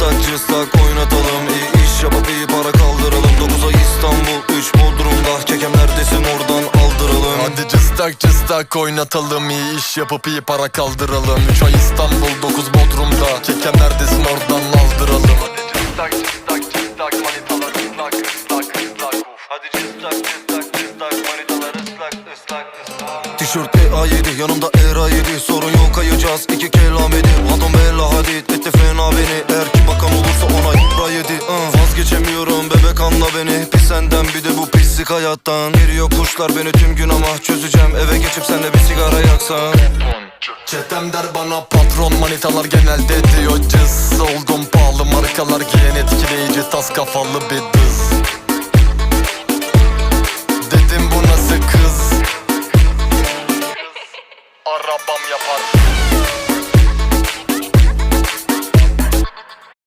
cıstak cıstak oynatalım İyi iş yapıp iyi para kaldıralım. 9'a İstanbul 3 Bodrum'da Kekem neredesin? Oradan aldıralım. Hadi cıstak cıstak oynatalım. İyi iş yapıp iyi para kaldıralım. 3 ay İstanbul 9 Bodrum'da Kekem neredesin? Oradan aldıralım. Hadi cıstak cıstak cıstak manitalar ıslak ıslak ıslak. Hadi cıstak cıstak cıstak manitalar ıslak ıslak ıslak. Tişört A7 yanımda ERA7 Sorun yok kayacağız iki vazgeçemiyorum bebek anla beni. Pis senden bir de bu pislik hayattan. Giriyor kuşlar beni tüm gün ama çözeceğim. Eve geçip senle bir sigara yaksan. Çetem der bana patron manitalar genelde diyor cız. Oldum pahalı markalar giyen etkileyici tas kafalı bir dız Dedim bu nasıl kız? Arabam yapar.